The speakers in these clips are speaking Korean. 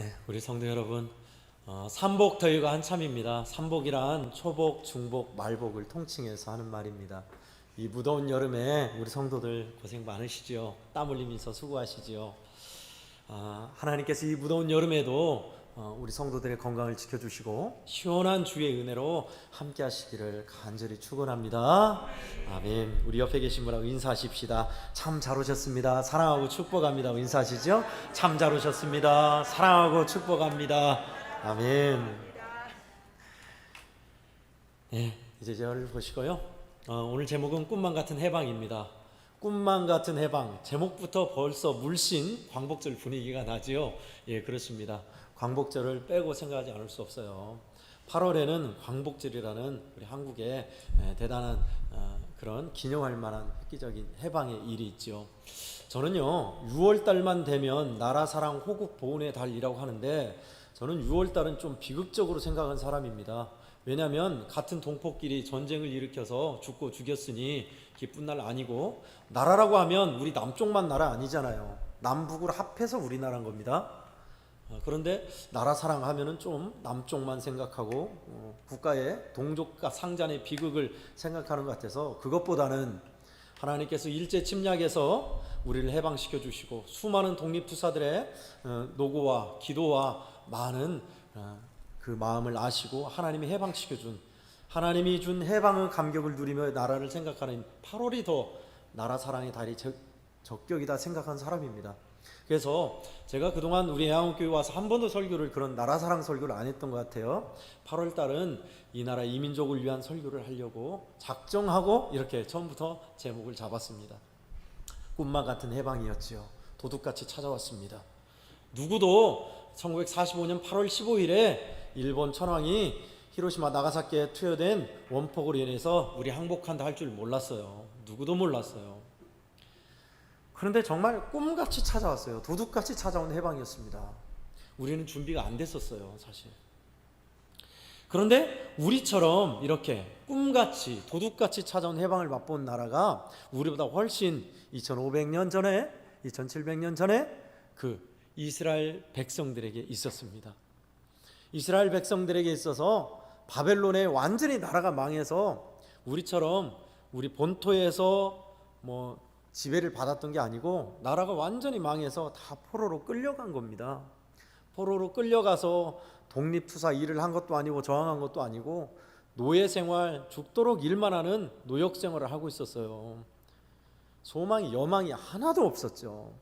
네, 우리 성도 여러분, 어, 삼복 더위가 한참입니다. 삼복이란 초복, 중복, 말복을 통칭해서 하는 말입니다. 이 무더운 여름에 우리 성도들 고생 많으시지요. 땀 흘리면서 수고하시지요. 아, 하나님께서 이 무더운 여름에도 어, 우리 성도들의 건강을 지켜주시고 시원한 주의 은혜로 함께 하시기를 간절히 축원합니다. 아멘. 우리 옆에 계신 분하고 인사하십시다. 참 잘 오셨습니다. 사랑하고 축복합니다. 인사하시죠? 참 잘 오셨습니다. 사랑하고 축복합니다. 아멘. 네, 이제 저를 보시고요. 어, 오늘 제목은 꿈만 같은 해방입니다. 꿈만 같은 해방. 제목부터 벌써 물씬 광복절 분위기가 나지요. 예, 그렇습니다. 광복절을 빼고 생각하지 않을 수 없어요. 8월에는 광복절이라는 우리 한국의 예, 대단한 어, 그런 기념할 만한 획기적인 해방의 일이 있죠. 저는요, 6월 달만 되면 나라 사랑 호국 보훈의 달이라고 하는데 저는 6월 달은 좀 비극적으로 생각한 사람입니다. 왜냐하면 같은 동포끼리 전쟁을 일으켜서 죽고 죽였으니 기쁜 날 아니고 나라라고 하면 우리 남쪽만 나라 아니잖아요. 남북을 합해서 우리나라인 겁니다. 어, 그런데 나라 사랑하면은 좀 남쪽만 생각하고 어, 국가의 동족과 상잔의 비극을 생각하는 것 같아서 그것보다는 하나님께서 일제 침략에서 우리를 해방시켜 주시고 수많은 독립투사들의 어, 노고와 기도와 많은 어, 그 마음을 아시고 하나님이 해방시켜 준 하나님이 준 해방의 감격을 누리며 나라를 생각하는 8월이 더 나라 사랑의 달이 적, 적격이다 생각한 사람입니다. 그래서 제가 그동안 우리 애양교회 와서 한 번도 설교를 그런 나라 사랑 설교를 안 했던 것 같아요. 8월 달은 이 나라 이민족을 위한 설교를 하려고 작정하고 이렇게 처음부터 제목을 잡았습니다. 꿈만 같은 해방이었지요. 도둑같이 찾아왔습니다. 누구도 1945년 8월 15일에 일본 천황이 히로시마 나가사키에 투여된 원폭으로 인해서 우리 항복한다 할 줄 몰랐어요. 누구도 몰랐어요. 그런데 정말 꿈같이 찾아왔어요. 도둑같이 찾아온 해방이었습니다. 우리는 준비가 안 됐었어요, 사실. 그런데 우리처럼 이렇게 꿈같이 도둑같이 찾아온 해방을 맛본 나라가 우리보다 훨씬 2500년 전에 2700년 전에 그 이스라엘 백성들에게 있었습니다. 이스라엘 백성들에게 있어서 바벨론에 완전히 나라가 망해서 우리처럼 우리 본토에서 뭐 지배를 받았던 게 아니고 나라가 완전히 망해서 다 포로로 끌려간 겁니다. 포로로 끌려가서 독립투사 일을 한 것도 아니고 저항한 것도 아니고 노예 생활 죽도록 일만 하는 노역 생활을 하고 있었어요. 소망이 여망이 하나도 없었죠.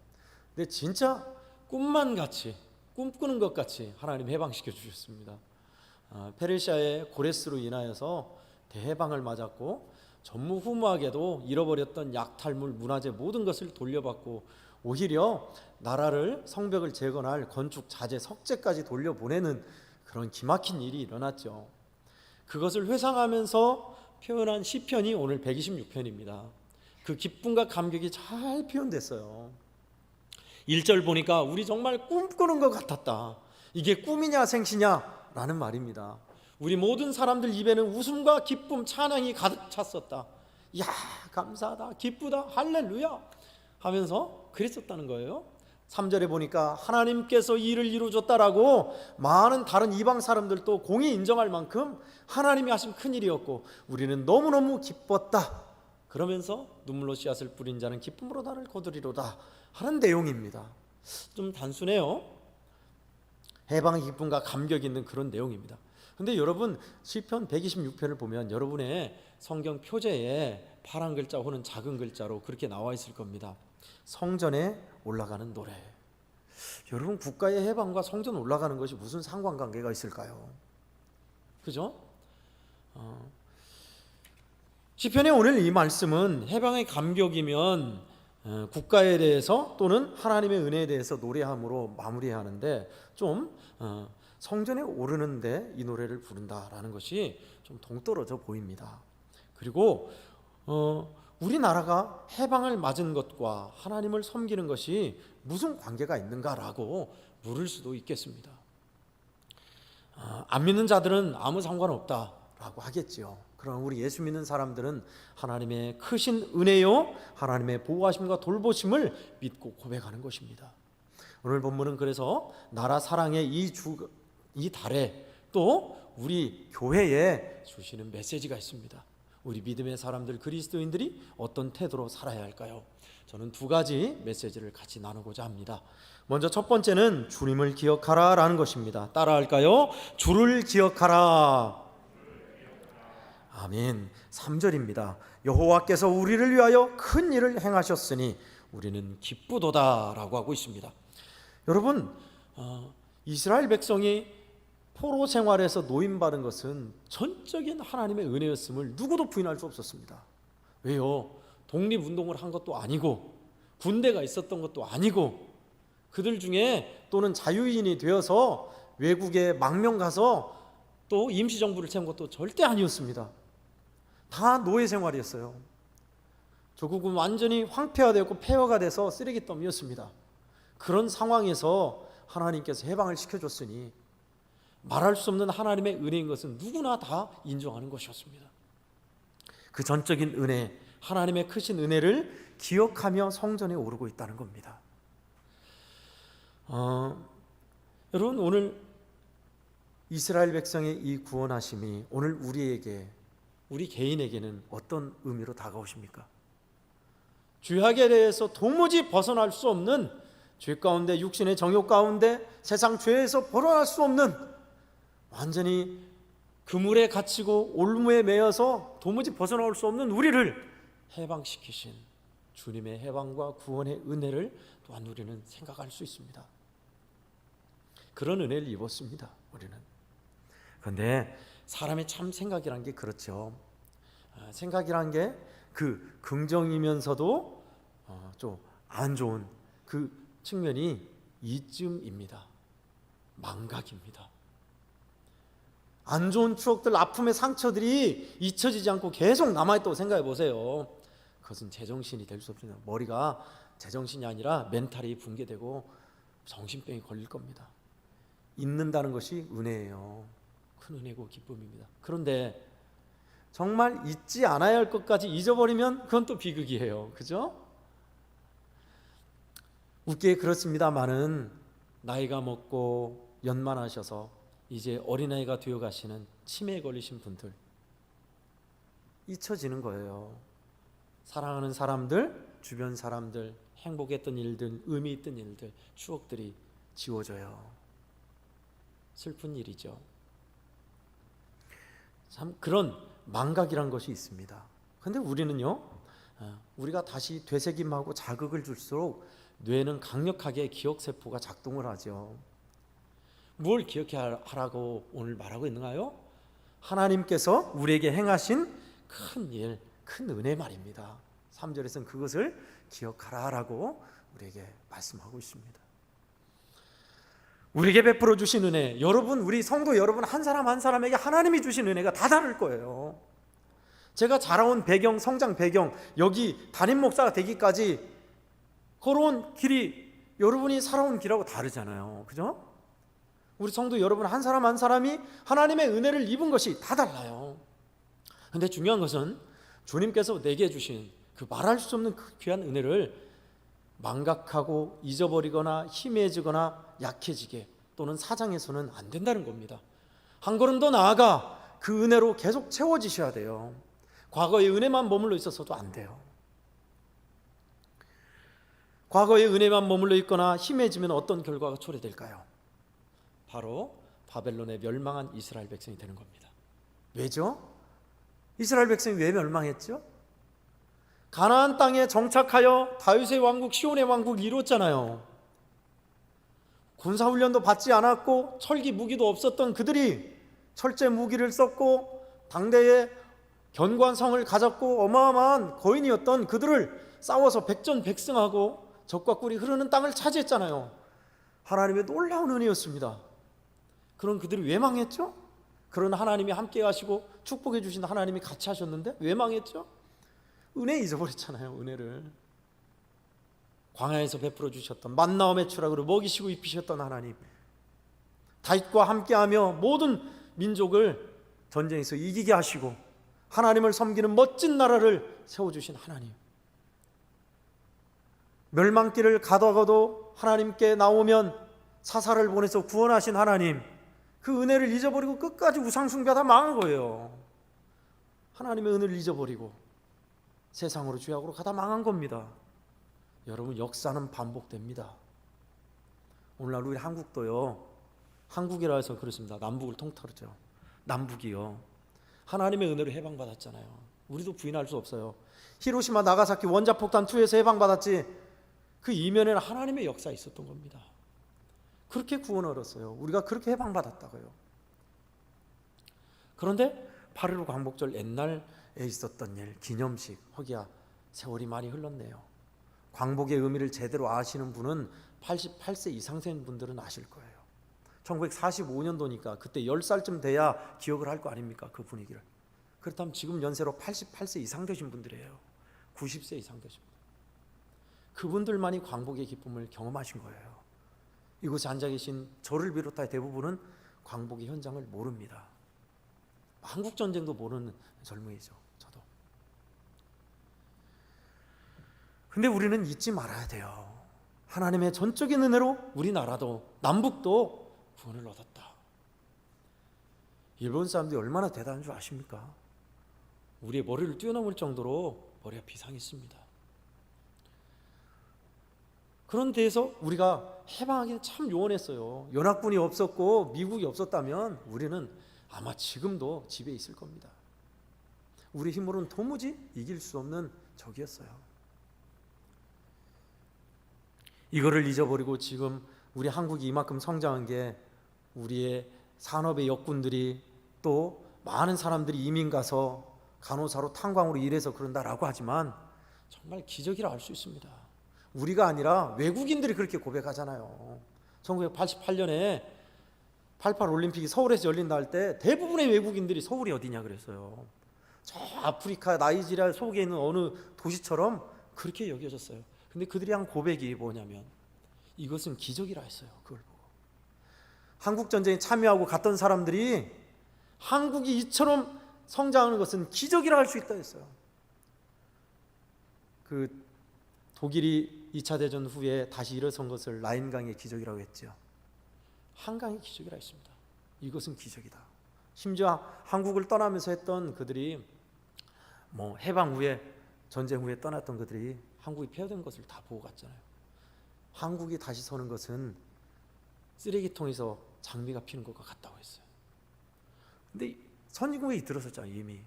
근데 진짜 꿈만 같이 꿈꾸는 것 같이 하나님 해방시켜 주셨습니다. 아, 페르시아의 고레스로 인하여서 대해방을 맞았고 전무후무하게도 잃어버렸던 약탈물, 문화재 모든 것을 돌려받고 오히려 나라를 성벽을 재건할 건축 자재 석재까지 돌려보내는 그런 기막힌 일이 일어났죠. 그것을 회상하면서 표현한 시편이 오늘 126편입니다. 그 기쁨과 감격이 잘 표현됐어요. 1절 보니까 우리 정말 꿈꾸는 것 같았다. 이게 꿈이냐 생시냐? 라는 말입니다. 우리 모든 사람들 입에는 웃음과 기쁨, 찬양이 가득 찼었다. 야, 감사하다. 기쁘다. 할렐루야. 하면서 그랬었다는 거예요. 3절에 보니까 하나님께서 일을 이루어줬다라고 많은 다른 이방 사람들도 공히 인정할 만큼 하나님이 하신 큰 일이었고 우리는 너무너무 기뻤다. 그러면서 눈물로 씨앗을 뿌린 자는 기쁨으로 나를 거두리로다 하는 내용입니다. 좀 단순해요. 해방의 기쁨과 감격이 있는 그런 내용입니다. 근데 여러분 시편 126편을 보면 여러분의 성경 표제에 파란 글자 혹은 작은 글자로 그렇게 나와 있을 겁니다. 성전에 올라가는 노래. 여러분 국가의 해방과 성전 올라가는 것이 무슨 상관관계가 있을까요? 그죠? 어. 시편의 오늘 이 말씀은 해방의 감격이면 어, 국가에 대해서 또는 하나님의 은혜에 대해서 노래함으로 마무리해야 하는데 좀 어, 성전에 오르는데 이 노래를 부른다라는 것이 좀 동떨어져 보입니다. 그리고 어, 우리나라가 해방을 맞은 것과 하나님을 섬기는 것이 무슨 관계가 있는가라고 물을 수도 있겠습니다. 아, 안 믿는 자들은 아무 상관없다라고 하겠지요. 그러나 우리 예수 믿는 사람들은 하나님의 크신 은혜요, 하나님의 보호하심과 돌보심을 믿고 고백하는 것입니다. 오늘 본문은 그래서 나라 사랑의 이 주 이 달에 또 우리 교회에 주시는 메시지가 있습니다. 우리 믿음의 사람들 그리스도인들이 어떤 태도로 살아야 할까요? 저는 두 가지 메시지를 같이 나누고자 합니다. 먼저 첫 번째는 주님을 기억하라라는 것입니다. 따라할까요? 주를 기억하라. 아멘. 3절입니다. 여호와께서 우리를 위하여 큰 일을 행하셨으니 우리는 기쁘도다라고 하고 있습니다. 여러분, 어, 이스라엘 백성이 포로 생활에서 노임 받은 것은 전적인 하나님의 은혜였음을 누구도 부인할 수 없었습니다. 왜요? 독립 운동을 한 것도 아니고 군대가 있었던 것도 아니고 그들 중에 또는 자유인이 되어서 외국에 망명 가서 또 임시 정부를 채운 것도 절대 아니었습니다. 다 노예 생활이었어요. 조국은 완전히 황폐화되었고 폐허가 돼서 쓰레기더미였습니다. 그런 상황에서 하나님께서 해방을 시켜줬으니 말할 수 없는 하나님의 은혜인 것은 누구나 다 인정하는 것이었습니다. 그 전적인 은혜, 하나님의 크신 은혜를 기억하며 성전에 오르고 있다는 겁니다. 어, 여러분 오늘 이스라엘 백성의 이 구원하심이 오늘 우리에게 우리 개인에게는 어떤 의미로 다가오십니까? 죄악에 대해서 도무지 벗어날 수 없는 죄 가운데 육신의 정욕 가운데 세상 죄에서 벗어날 수 없는 완전히 그물에 갇히고 올무에 매여서 도무지 벗어나올 수 없는 우리를 해방시키신 주님의 해방과 구원의 은혜를 또한 우리는 생각할 수 있습니다. 그런 은혜를 입었습니다. 우리는. 그런데 사람의 참 생각이란 게 그렇죠. 아, 생각이란 게 그 긍정이면서도 어, 좀안 좋은 그 측면이 이쯤입니다. 망각입니다. 안 좋은 추억들, 아픔의 상처들이 잊혀지지 않고 계속 남아있다고 생각해 보세요. 그것은 제정신이 될 수 없습니다. 머리가 제정신이 아니라 멘탈이 붕괴되고 정신병이 걸릴 겁니다. 잊는다는 것이 은혜예요. 큰 은혜고 기쁨입니다. 그런데 정말 잊지 않아야 할 것까지 잊어버리면 그건 또 비극이에요. 그죠? 웃기게 그렇습니다만은 나이가 먹고 연만하셔서 이제 어린아이가 되어 가시는 치매에 걸리신 분들 잊혀지는 거예요. 사랑하는 사람들, 주변 사람들, 행복했던 일들, 의미 있던 일들, 추억들이 지워져요. 슬픈 일이죠. 참 그런 망각이란 것이 있습니다. 근데 우리는요, 어, 우리가 다시 되새김하고 자극을 줄수록 뇌는 강력하게 기억 세포가 작동을 하죠. 뭘 기억하라고 오늘 말하고 있는가요? 하나님께서 우리에게 행하신 큰 일, 큰 은혜 말입니다. 3절에서는 그것을 기억하라라고 우리에게 말씀하고 있습니다. 우리에게 베풀어 주신 은혜, 여러분, 우리 성도 여러분 한 사람 한 사람에게 하나님이 주신 은혜가 다 다를 거예요. 제가 자라온 배경, 성장 배경, 여기 담임 목사가 되기까지 걸어온 길이 여러분이 살아온 길하고 다르잖아요. 그죠? 우리 성도 여러분 한 사람 한 사람이 하나님의 은혜를 입은 것이 다 달라요. 근데 중요한 것은 주님께서 내게 주신 그 말할 수 없는 그 귀한 은혜를 망각하고 잊어버리거나 희미해지거나 약해지게 또는 사장해서는 안 된다는 겁니다. 한 걸음 더 나아가 그 은혜로 계속 채워지셔야 돼요. 과거의 은혜만 머물러 있어서도 안 돼요. 과거의 은혜만 머물러 있거나 힘해지면 어떤 결과가 초래될까요? 바로 바벨론에 멸망한 이스라엘 백성이 되는 겁니다. 왜죠? 이스라엘 백성이 왜 멸망했죠? 가나안 땅에 정착하여 다윗의 왕국 시온의 왕국 이뤘잖아요. 군사 훈련도 받지 않았고 철기 무기도 없었던 그들이 철제 무기를 썼고 당대의 견관성을 가졌고 어마어마한 거인이었던 그들을 싸워서 백전백승하고 적과 꿀이 흐르는 땅을 차지했잖아요. 하나님의 놀라운 은혜였습니다. 그런 그들이 왜 망했죠? 그런 하나님이 함께 하시고 축복해 주신 하나님이 같이 하셨는데 왜 망했죠? 은혜 잊어버렸잖아요. 은혜를 광야에서 베풀어 주셨던 만나움의 추락으로 먹이시고 입히셨던 하나님 다윗과 함께하며 모든 민족을 전쟁에서 이기게 하시고 하나님을 섬기는 멋진 나라를 세워 주신 하나님 멸망길을 가다가도 하나님께 나오면 사사를 보내서 구원하신 하나님 그 은혜를 잊어버리고 끝까지 우상숭배하다 망한 거예요. 하나님의 은혜를 잊어버리고 세상으로 죄악으로 가다 망한 겁니다. 여러분 역사는 반복됩니다. 오늘날 우리 한국도요. 한국이라 해서 그렇습니다. 남북을 통틀었죠. 남북이요. 하나님의 은혜로 해방받았잖아요. 우리도 부인할 수 없어요. 히로시마 나가사키 원자폭탄 투에서 해방받았지. 그 이면에는 하나님의 역사 있었던 겁니다. 그렇게 구원을 얻었어요. 우리가 그렇게 해방받았다고요. 그런데 8.15 광복절 옛날에 있었던 일 기념식 허기야 세월이 많이 흘렀네요. 광복의 의미를 제대로 아시는 분은 88세 이상 된 분들은 아실 거예요. 1945년도니까 그때 10살쯤 돼야 기억을 할 거 아닙니까? 그 분위기를. 그렇다면 지금 연세로 88세 이상 되신 분들이에요. 90세 이상 되신 분들. 그분들만이 광복의 기쁨을 경험하신 거예요. 이곳에 앉아 계신 저를 비롯해 대부분은 광복의 현장을 모릅니다. 한국 전쟁도 모르는 젊은이죠. 저도. 근데 우리는 잊지 말아야 돼요. 하나님의 전적인 은혜로 우리나라도 남북도 구원을 얻었다. 일본 사람들이 얼마나 대단한 줄 아십니까? 우리의 머리를 뛰어넘을 정도로 머리가 비상했습니다. 그런 데에서 우리가 해방하기는 참 요원했어요. 연합군이 없었고 미국이 없었다면 우리는 아마 지금도 집에 있을 겁니다. 우리 힘으로는 도무지 이길 수 없는 적이었어요. 이거를 잊어버리고 지금 우리 한국이 이만큼 성장한 게 우리의 산업의 역군들이 또 많은 사람들이 이민 가서 간호사로 탄광으로 일해서 그런다라고 하지만 정말 기적이라 할 수 있습니다. 우리가 아니라 외국인들이 그렇게 고백하잖아요. 1988년에 88 올림픽이 서울에서 열린다 할 때 대부분의 외국인들이 서울이 어디냐 그랬어요. 저 아프리카 나이지리아 속에 있는 어느 도시처럼 그렇게 여겨졌어요. 근데 그들이 한 고백이 뭐냐면 이것은 기적이라 했어요. 그걸 보고. 한국 전쟁에 참여하고 갔던 사람들이 한국이 이처럼 성장하는 것은 기적이라 할 수 있다 했어요. 그 독일이 2차 대전 후에 다시 일어선 것을 라인강의 기적이라고 했죠. 한강의 기적이라 했습니다. 이것은 기적이다. 심지어 한국을 떠나면서 했던 그들이 뭐 해방 후에 전쟁 후에 떠났던 그들이 한국이 폐허된 것을 다 보고 갔잖아요. 한국이 다시 서는 것은 쓰레기통에서 장미가 피는 것과 같다고 했어요. 근데 선진국에 들어섰잖아요, 이미.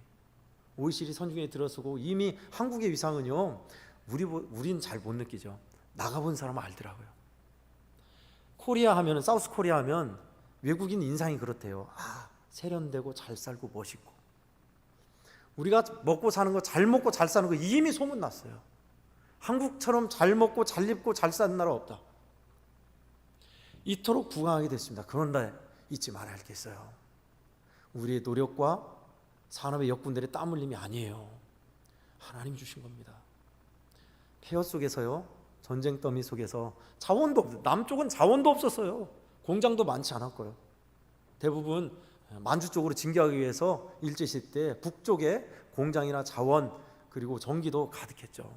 OECD 선진국에 들어서고 이미 한국의 위상은요. 우리 우린 잘 못 느끼죠. 나가본 사람은 알더라고요. 코리아 하면은 사우스 코리아 하면 외국인 인상이 그렇대요. 아, 세련되고 잘 살고 멋있고. 우리가 먹고 사는 거 잘 먹고 잘 사는 거 이미 소문 났어요. 한국처럼 잘 먹고 잘 입고 잘 사는 나라 없다. 이토록 부강하게 됐습니다. 그런데 잊지 말아야 할 게 있어요. 우리의 노력과 산업의 역군들의 땀 흘림이 아니에요. 하나님 주신 겁니다. 폐허 속에서요. 전쟁 더미 속에서 자원도 없 남쪽은 자원도 없었어요. 공장도 많지 않았고요. 대부분 만주 쪽으로 진격하기 위해서 일제 시대 때 북쪽에 공장이나 자원 그리고 전기도 가득했죠.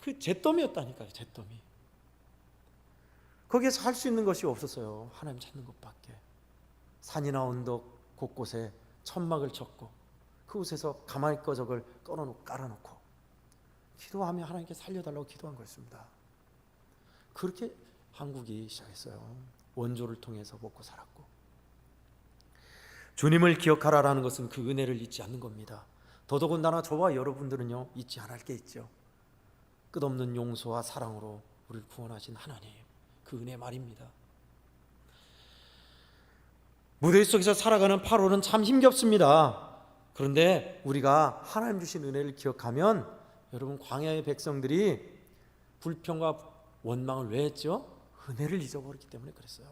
그 잿더미였다니까요. 잿더미. 거기에서 할 수 있는 것이 없었어요. 하나님 찾는 것밖에. 산이나 언덕 곳곳에 천막을 쳤고 그곳에서 가마니 꺼적을 깔아놓고 기도하며 하나님께 살려달라고 기도한 거였습니다. 그렇게 한국이 시작했어요. 원조를 통해서 먹고 살았고 주님을 기억하라라는 것은 그 은혜를 잊지 않는 겁니다. 더더군다나 저와 여러분들은요 잊지 않을 게 있죠. 끝없는 용서와 사랑으로 우리를 구원하신 하나님 그 은혜 말입니다. 무대 속에서 살아가는 8월은 참 힘겹습니다. 그런데 우리가 하나님 주신 은혜를 기억하면 여러분 광야의 백성들이 불평과 원망을 왜 했죠? 은혜를 잊어버렸기 때문에 그랬어요.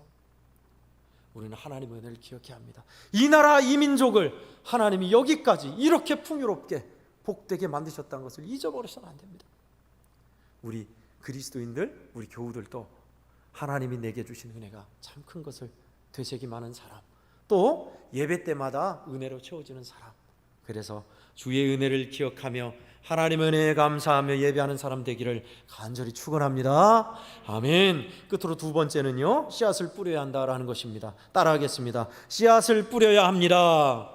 우리는 하나님의 은혜를 기억해야 합니다. 이 나라 이 민족을 하나님이 여기까지 이렇게 풍요롭게 복되게 만드셨다는 것을 잊어버려서는 안 됩니다. 우리 그리스도인들, 우리 교우들도 하나님이 내게 주신 은혜가 참 큰 것을 되새김하는 사람, 또 예배 때마다 은혜로 채워지는 사람. 그래서 주의 은혜를 기억하며 하나님의 은혜에 감사하며 예배하는 사람 되기를 간절히 축원합니다. 아멘. 끝으로 두 번째는요. 씨앗을 뿌려야 한다라는 것입니다. 따라하겠습니다. 씨앗을 뿌려야 합니다.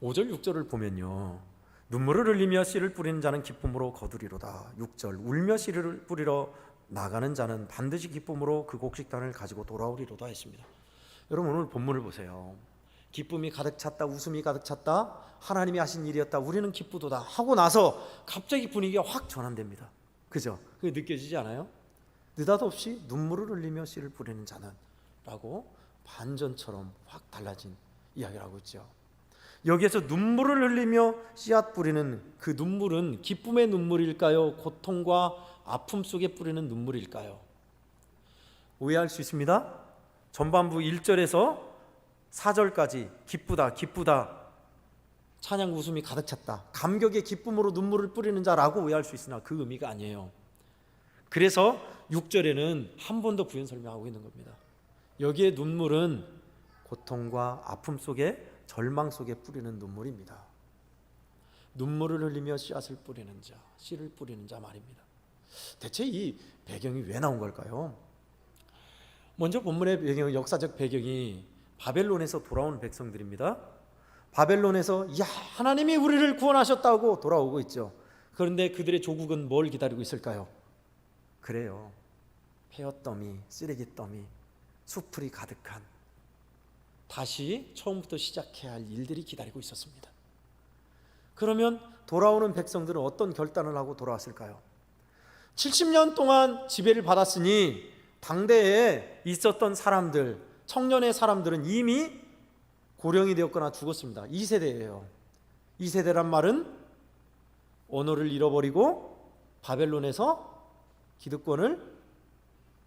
5절 6절을 보면요. 눈물을 흘리며 씨를 뿌리는 자는 기쁨으로 거두리로다. 6절 울며 씨를 뿌리러 나가는 자는 반드시 기쁨으로 그 곡식단을 가지고 돌아오리로다 했습니다. 여러분 오늘 본문을 보세요. 기쁨이 가득 찼다, 웃음이 가득 찼다, 하나님이 하신 일이었다, 우리는 기쁘도다 하고 나서 갑자기 분위기가 확 전환됩니다. 그죠? 그게 느껴지지 않아요? 느닷없이 눈물을 흘리며 씨를 뿌리는 자는 라고 반전처럼 확 달라진 이야기를 하고 있죠. 여기에서 눈물을 흘리며 씨앗 뿌리는 그 눈물은 기쁨의 눈물일까요? 고통과 아픔 속에 뿌리는 눈물일까요? 오해할 수 있습니다. 전반부 1절에서 4절까지 기쁘다, 기쁘다. 찬양 웃음이 가득 찼다. 감격의 기쁨으로 눈물을 뿌리는 자라고 오해할 수 있으나 그 의미가 아니에요. 그래서 6절에는 한 번 더 부연 설명하고 있는 겁니다. 여기에 눈물은 고통과 아픔 속에 절망 속에 뿌리는 눈물입니다. 눈물을 흘리며 씨앗을 뿌리는 자, 씨를 뿌리는 자 말입니다. 대체 이 배경이 왜 나온 걸까요? 먼저 본문의 배경, 역사적 배경이 바벨론에서 돌아온 백성들입니다. 바벨론에서 야 하나님이 우리를 구원하셨다고 돌아오고 있죠. 그런데 그들의 조국은 뭘 기다리고 있을까요? 그래요. 폐허더미, 쓰레기 더미, 수풀이 가득한 다시 처음부터 시작해야 할 일들이 기다리고 있었습니다. 그러면 돌아오는 백성들은 어떤 결단을 하고 돌아왔을까요? 70년 동안 지배를 받았으니 당대에 있었던 사람들, 청년의 사람들은 이미 고령이 되었거나 죽었습니다. 2세대예요. 2세대란 말은 언어를 잃어버리고 바벨론에서 기득권을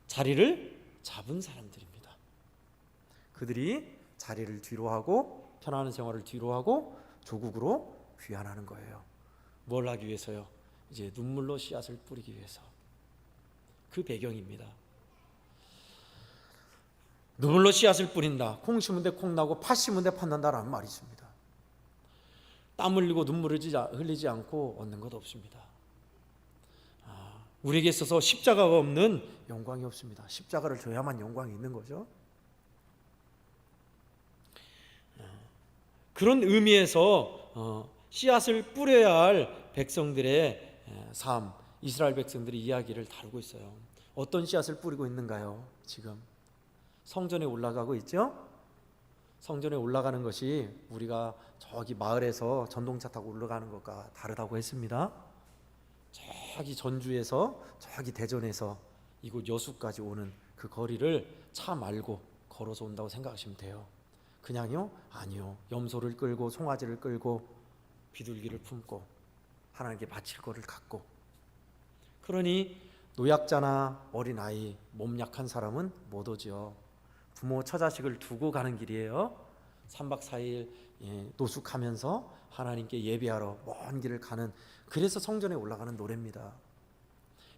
자리를 잡은 사람들입니다. 그들이 자리를 뒤로하고 편안한 생활을 뒤로하고 조국으로 귀환하는 거예요. 뭘 하기 위해서요? 이제 눈물로 씨앗을 뿌리기 위해서. 그 배경입니다. 눈물로 씨앗을 뿌린다. 콩 심은 데 콩 나고 팥 심은 데팥 난다라는 말이 있습니다. 땀 흘리고 눈물을 흘리지 않고 얻는 것 없습니다. 아, 우리에게 있어서 십자가가 없는 영광이 없습니다. 십자가를 져야만 영광이 있는 거죠. 아, 그런 의미에서 어, 씨앗을 뿌려야 할 백성들의 삶, 이스라엘 백성들의 이야기를 다루고 있어요. 어떤 씨앗을 뿌리고 있는가요? 지금 성전에 올라가고 있죠? 성전에 올라가는 것이 우리가 저기 마을에서 전동차 타고 올라가는 것과 다르다고 했습니다. 저기 전주에서 저기 대전에서 이곳 여수까지 오는 그 거리를 차 말고 걸어서 온다고 생각하시면 돼요. 그냥요? 아니요. 염소를 끌고 송아지를 끌고 비둘기를 품고 하나님께 바칠 거를 갖고 그러니 노약자나 어린아이 몸 약한 사람은 못 오죠. 부모 처자식을 두고 가는 길이에요. 3박 4일 예, 노숙하면서 하나님께 예배하러 먼 길을 가는 그래서 성전에 올라가는 노래입니다.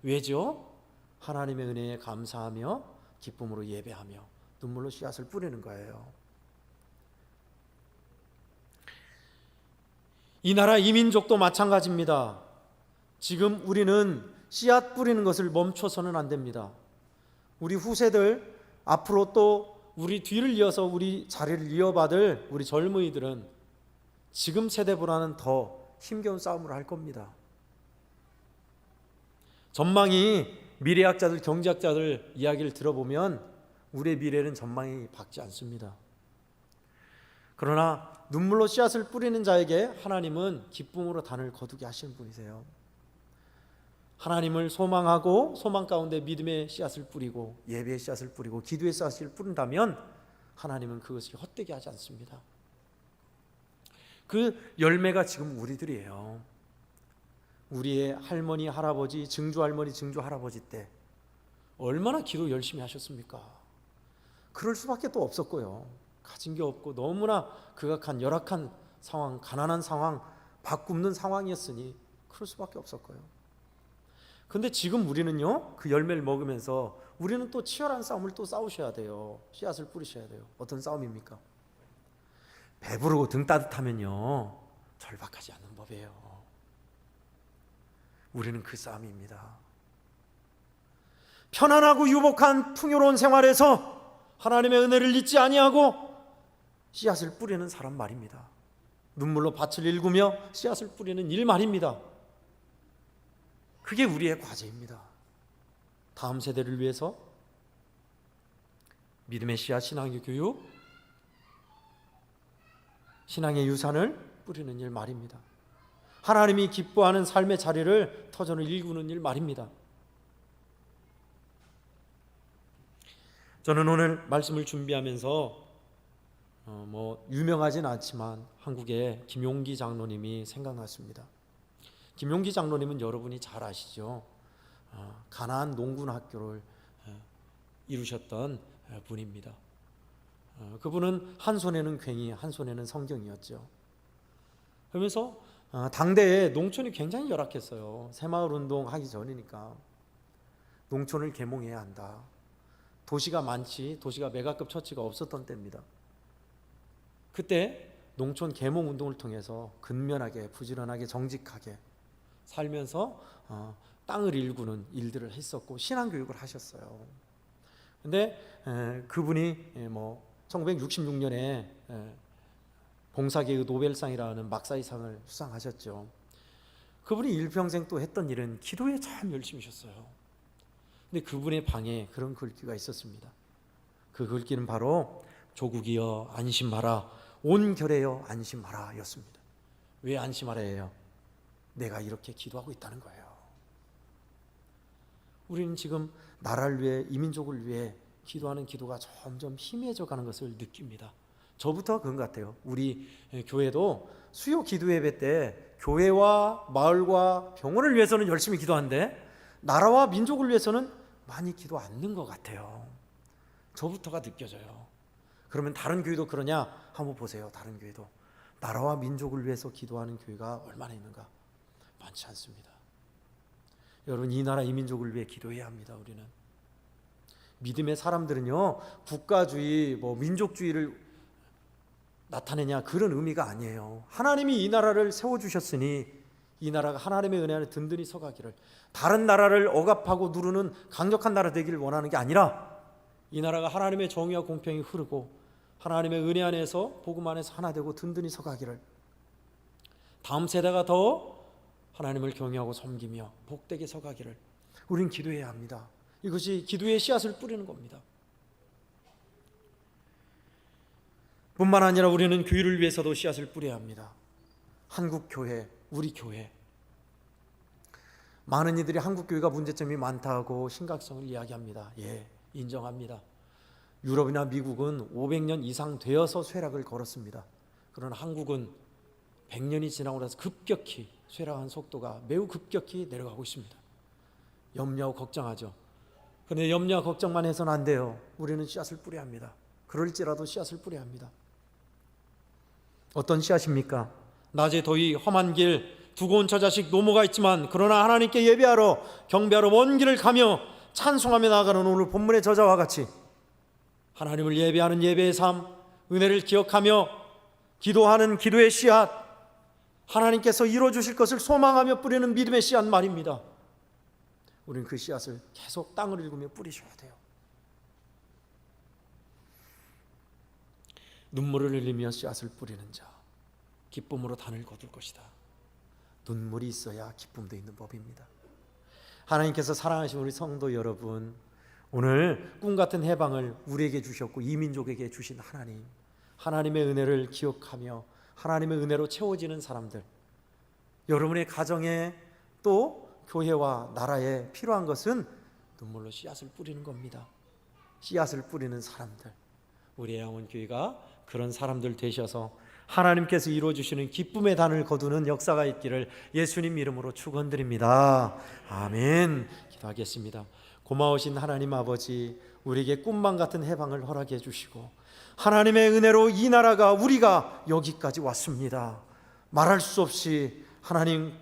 왜죠? 하나님의 은혜에 감사하며 기쁨으로 예배하며 눈물로 씨앗을 뿌리는 거예요. 이 나라 이민족도 마찬가지입니다. 지금 우리는 씨앗 뿌리는 것을 멈춰서는 안 됩니다. 우리 후세들 앞으로 또 우리 뒤를 이어서 우리 자리를 이어받을 우리 젊은이들은 지금 세대보다는 더 힘겨운 싸움을 할 겁니다. 전망이 미래학자들, 경제학자들 이야기를 들어보면 우리의 미래는 전망이 밝지 않습니다. 그러나 눈물로 씨앗을 뿌리는 자에게 하나님은 기쁨으로 단을 거두게 하시는 분이세요. 하나님을 소망하고 소망 가운데 믿음의 씨앗을 뿌리고 예배의 씨앗을 뿌리고 기도의 씨앗을 뿌린다면 하나님은 그것을 헛되게 하지 않습니다. 그 열매가 지금 우리들이에요. 우리의 할머니, 할아버지, 증조 할머니, 증조 할아버지 때 얼마나 기도 열심히 하셨습니까? 그럴 수밖에 또 없었고요. 가진 게 없고 너무나 극악한 열악한 상황, 가난한 상황, 밥 굶는 상황이었으니 그럴 수밖에 없었고요. 근데 지금 우리는요 그 열매를 먹으면서 우리는 또 치열한 싸움을 또 싸우셔야 돼요. 씨앗을 뿌리셔야 돼요. 어떤 싸움입니까? 배부르고 등 따뜻하면요 절박하지 않는 법이에요. 우리는 그 싸움입니다. 편안하고 유복한 풍요로운 생활에서 하나님의 은혜를 잊지 아니하고 씨앗을 뿌리는 사람 말입니다. 눈물로 밭을 일구며 씨앗을 뿌리는 일 말입니다. 그게 우리의 과제입니다. 다음 세대를 위해서 믿음의 씨앗 신앙의 교육, 신앙의 유산을 뿌리는 일 말입니다. 하나님이 기뻐하는 삶의 자리를 터전을 일구는 일 말입니다. 저는 오늘 말씀을 준비하면서 어, 뭐 유명하진 않지만 한국의 김용기 장로님이 생각났습니다. 김용기 장로님은 여러분이 잘 아시죠? 어, 가나안 농군 학교를 어, 이루셨던 어, 분입니다. 어, 그분은 한 손에는 괭이, 한 손에는 성경이었죠. 그러면서 어, 당대에 농촌이 굉장히 열악했어요. 새마을 운동 하기 전이니까 농촌을 계몽해야 한다. 도시가 많지 도시가 메가급 처치가 없었던 때입니다. 그때 농촌 계몽 운동을 통해서 근면하게 부지런하게 정직하게 살면서 어, 땅을 일구는 일들을 했었고 신앙 교육을 하셨어요. 근데 에, 그분이 에, 뭐 1966년에 에, 봉사계의 노벨상이라는 막사이상을 수상하셨죠. 그분이 일평생 또 했던 일은 기도에 참 열심히셨어요. 근데 그분의 방에 그런 글귀가 있었습니다. 그 글귀는 바로 조국이여 안심하라 온결해여 안심하라였습니다. 왜 안심하라예요? 내가 이렇게 기도하고 있다는 거예요. 우리는 지금 나라를 위해 이민족을 위해 기도하는 기도가 점점 희미해져 가는 것을 느낍니다. 저부터 그런 것 같아요. 우리 교회도 수요 기도 예배 때 교회와 마을과 병원을 위해서는 열심히 기도하는데 나라와 민족을 위해서는 많이 기도 않는 것 같아요. 저부터가 느껴져요. 그러면 다른 교회도 그러냐? 한번 보세요. 다른 교회도 나라와 민족을 위해서 기도하는 교회가 얼마나 있는가? 많지 않습니다. 여러분 이 나라 이 민족을 위해 기도해야 합니다. 우리는 믿음의 사람들은요 국가주의 뭐 민족주의를 나타내냐 그런 의미가 아니에요. 하나님이 이 나라를 세워 주셨으니 이 나라가 하나님의 은혜 안에 든든히 서가기를 다른 나라를 억압하고 누르는 강력한 나라 되기를 원하는 게 아니라 이 나라가 하나님의 정의와 공평이 흐르고 하나님의 은혜 안에서 복음 안에서 하나 되고 든든히 서가기를 다음 세대가 더 하나님을 경외하고 섬기며 복되게 서가기를 우리는 기도해야 합니다. 이것이 기도의 씨앗을 뿌리는 겁니다. 뿐만 아니라 우리는 교회를 위해서도 씨앗을 뿌려야 합니다. 한국 교회, 우리 교회. 많은 이들이 한국 교회가 문제점이 많다고 심각성을 이야기합니다. 예, 인정합니다. 유럽이나 미국은 500년 이상 되어서 쇠락을 걸었습니다. 그러나 한국은 100년이 지나고 나서 급격히 쇠락한 속도가 매우 급격히 내려가고 있습니다. 염려하고 걱정하죠. 그런데 염려와 걱정만 해서는 안 돼요. 우리는 씨앗을 뿌려야 합니다. 그럴지라도 씨앗을 뿌려야 합니다. 어떤 씨앗입니까? 낮에 더위 험한 길 두고 온 처자식 노모가 있지만 그러나 하나님께 예배하러 경배하러 먼 길을 가며 찬송하며 나아가는 오늘 본문의 저자와 같이 하나님을 예배하는 예배의 삶, 은혜를 기억하며 기도하는 기도의 씨앗, 하나님께서 이루어 주실 것을 소망하며 뿌리는 믿음의 씨앗 말입니다. 우리는 그 씨앗을 계속 땅을 일구며 뿌리셔야 돼요. 눈물을 흘리며 씨앗을 뿌리는 자 기쁨으로 단을 거둘 것이다. 눈물이 있어야 기쁨도 있는 법입니다. 하나님께서 사랑하신 우리 성도 여러분 오늘 꿈 같은 해방을 우리에게 주셨고 이민족에게 주신 하나님 하나님의 은혜를 기억하며 하나님의 은혜로 채워지는 사람들 여러분의 가정에 또 교회와 나라에 필요한 것은 눈물로 씨앗을 뿌리는 겁니다. 씨앗을 뿌리는 사람들 우리 양원 교회가 그런 사람들 되셔서 하나님께서 이루어 주시는 기쁨의 단을 거두는 역사가 있기를 예수님 이름으로 축원드립니다. 아멘. 기도하겠습니다. 고마우신 하나님 아버지 우리에게 꿈만 같은 해방을 허락해 주시고 하나님의 은혜로 이 나라가 우리가 여기까지 왔습니다. 말할 수 없이 하나님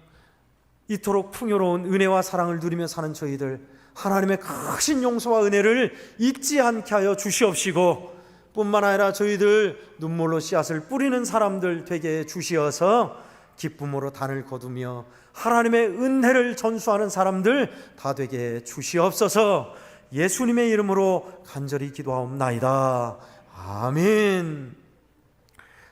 이토록 풍요로운 은혜와 사랑을 누리며 사는 저희들 하나님의 크신 용서와 은혜를 잊지 않게 하여 주시옵시고 뿐만 아니라 저희들 눈물로 씨앗을 뿌리는 사람들 되게 주시어서 기쁨으로 단을 거두며 하나님의 은혜를 전수하는 사람들 다 되게 주시옵소서. 예수님의 이름으로 간절히 기도하옵나이다. 아멘.